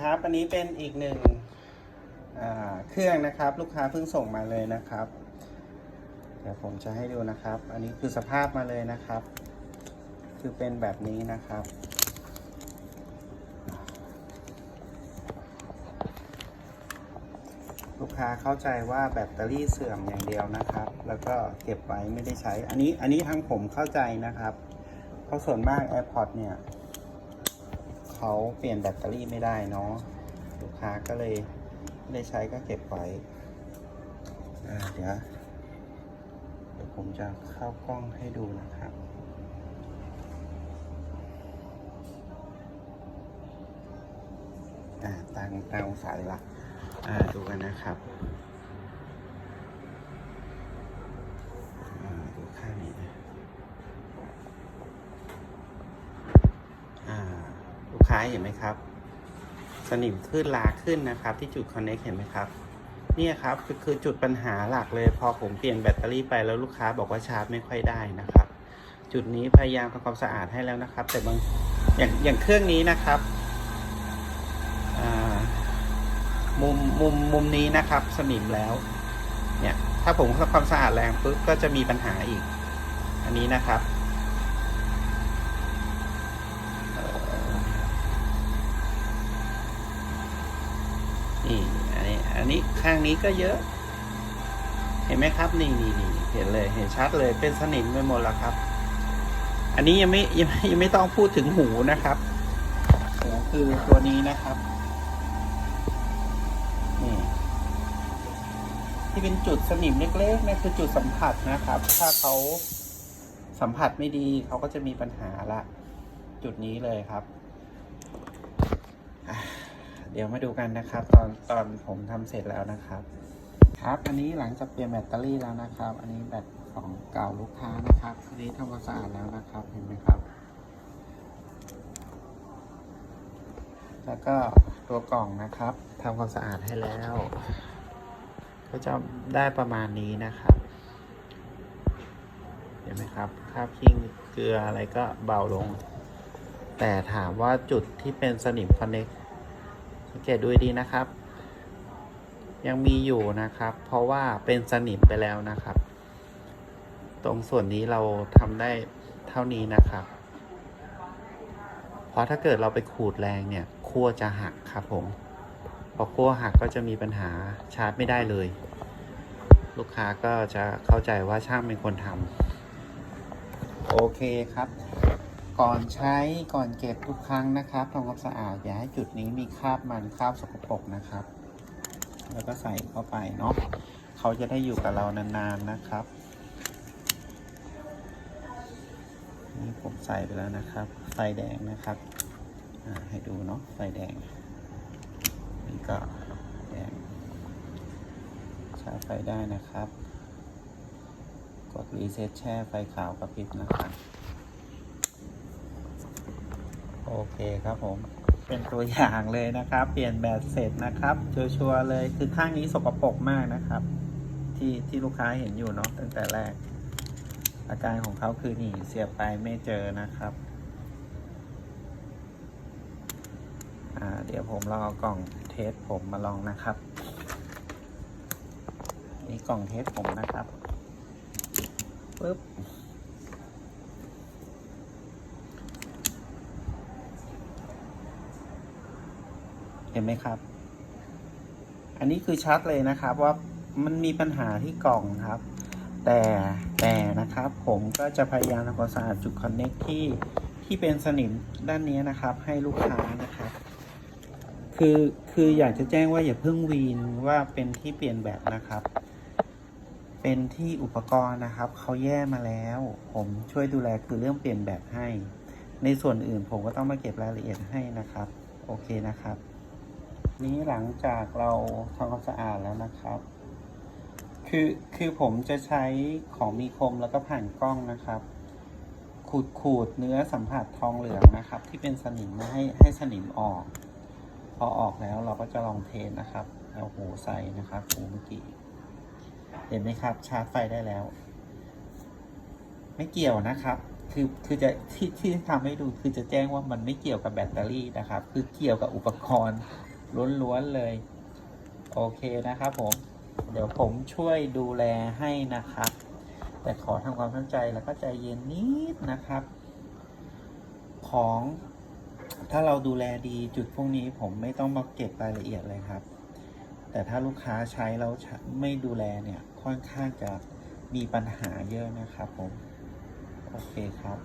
ครับ อันนี้เป็นอีกหนึ่งเครื่องนะครับ ลูกค้าเพิ่งส่งมาเลยนะครับ เดี๋ยวผมจะให้ดูนะครับ อันนี้คือสภาพมาเลยนะครับ คือเป็นแบบนี้นะครับ ลูกค้าเข้าใจว่าแบตเตอรี่เสื่อมอย่างเดียวนะครับ แล้วก็เก็บไว้ไม่ได้ใช้ อันนี้อันนี้ทางผมเข้าใจนะครับ เพราะส่วนมาก AirPods เนี่ย เขาเปลี่ยนแบตเตอรี่ไม่ได้เนาะลูกค้าก็เลยไม่ได้ใช้ก็เก็บไว้เดี๋ยวเดี๋ยวผมจะเข้ากล้องให้ดูนะครับอ่าตั้งตั้งองศายละอ่าดูกันนะครับอ่าดูข้างนี้นะอ่าลูก ค้าเห็นไหมครับ สนิมขึ้นลาขึ้นนะครับ ที่จุด connect เห็นไหมครับเนี่ยครับคือจุดปัญหาหลักเลย พอผมเปลี่ยนแบตเตอรี่ไปแล้วลูกค้าบอกว่าชาร์จไม่ค่อยได้นะครับ จุดนี้พยายามทำความสะอาดให้แล้วนะครับ แต่บางอย่างอย่างเครื่องนี้นะครับมุมมุมมุมนี้นะครับ สนิมแล้ว เนี่ย ถ้าผมทำความสะอาดแรงปุ๊บก็จะมีปัญหาอีก อันนี้นะครับเอ่อ นี่อันนี้อันนี้ข้างนี้ก็เยอะ เห็นไหมครับ นี่นี่นี่เห็นเลย เห็นชัดเลย เป็นสนิมไปหมดแล้วครับ อันนี้ยังไม่ยังไม่ยังไม่ต้องพูดถึงหูนะครับหูคือตัวนี้นะครับนี่ที่เป็นจุดสนิมเล็กๆนั่นคือจุดสัมผัสนะครับ ถ้าเขาสัมผัสไม่ดีเขาก็จะมีปัญหาละ จุดนี้เลยครับ เดี๋ยวมาดูกันนะครับ ตอนตอนผมทำเสร็จแล้วนะครับ ครับอันนี้หลังจากเปลี่ยนแบตเตอรี่แล้วนะครับ อันนี้แบตของเก่าลูกค้านะครับอันนี้ทำความสะอาดแล้วนะครับเห็นไหมครับ แล้วก็ตัวกล่องนะครับทำความสะอาดให้แล้ว ก็จะได้ประมาณนี้นะครับเห็นไหมครับคราบขิ้งเกลืออะไรก็เบาลง แต่ถามว่าจุดที่เป็นสนิมคอนเนค สังเกตดูดีนะครับ ยังมีอยู่นะครับ เพราะว่าเป็นสนิมไปแล้วนะครับ ตรงส่วนนี้เราทำได้เท่านี้นะครับ เพราะถ้าเกิดเราไปขูดแรงเนี่ยขั้วจะหักครับผมพอขั้วหักก็จะมีปัญหาชาร์จไม่ได้เลย ลูกค้าก็จะเข้าใจว่าช่างเป็นคนทำโอเคครับ ก่อนใช้ก่อนเก็บทุกครั้งนะครับทำความสะอาดอย่าให้จุดนี้มีคราบมันคราบสกปรกนะครับ แล้วก็ใส่เข้าไปเนาะเขาจะได้อยู่กับเรานานๆนะครับนี่ผมใส่ไปแล้วนะครับไฟแดงนะครับให้ดูเนาะไฟแดงนี่ก็แดงใช้ไฟได้นะครับ กดรีเซ็ตแช่ไฟขาวกระพริบนะครับ โอเคครับผม เป็นตัวอย่างเลยนะครับ เปลี่ยนแบตเสร็จนะครับ ชัวร์เลยคือข้างนี้สกปรกมากนะครับ ที่ที่ลูกค้าเห็นอยู่เนาะตั้งแต่แรก อาการของเขาคือนี่เสียบไปไม่เจอนะครับเดี๋ยวผมลองเอากล่องเทสผมมาลองนะครับ นี่กล่องเทสผมนะครับปึ๊บ ห็นไหมครับ อันนี้คือชัดเลยนะครับว่ามันมีปัญหาที่กล่องครับ แต่แต่นะครับผมก็จะพยายามทำความสะอาดจุดคอนเน็กที่ที่เป็นสนิมด้านนี้นะครับ ให้ลูกค้านะครับคือคืออยากจะแจ้งว่าอย่าเพิ่งวีนว่าเป็นที่เปลี่ยนแบบนะครับ เป็นที่อุปกรณ์นะครับเขาแย่มาแล้ว ผมช่วยดูแลคือเรื่องเปลี่ยนแบบให้ ในส่วนอื่นผมก็ต้องมาเก็บรายละเอียดให้นะครับ โอเคนะครับ นี้หลังจากเราทำความสะอาดแล้วนะครับ คือคือผมจะใช้ของมีคมแล้วก็ผ่านกล้องนะครับ ขูดขูดเนื้อสัมผัสทองเหลืองนะครับ ที่เป็นสนิมให้ให้สนิมออก พอออกแล้วเราก็จะลองเทสนะครับเอาหูใส่นะครับหูเมื่อกี้เห็นไหมครับ ชาร์จไฟได้แล้ว ไม่เกี่ยวนะครับ คือคือจะที่ที่ทำให้ดูคือจะแจ้งว่ามันไม่เกี่ยวกับแบตเตอรี่นะครับ คือเกี่ยวกับอุปกรณ์ ล้วนๆเลย โอเคนะครับผม เดี๋ยวผมช่วยดูแลให้นะครับ แต่ขอทำความเข้าใจแล้วก็ใจเย็นนิดนะครับ ของถ้าเราดูแลดีจุดพวกนี้ผมไม่ต้องมาเก็บรายละเอียดเลยครับ แต่ถ้าลูกค้าใช้แล้วไม่ดูแลเนี่ยค่อนข้างจะมีปัญหาเยอะนะครับผม โอเคครับ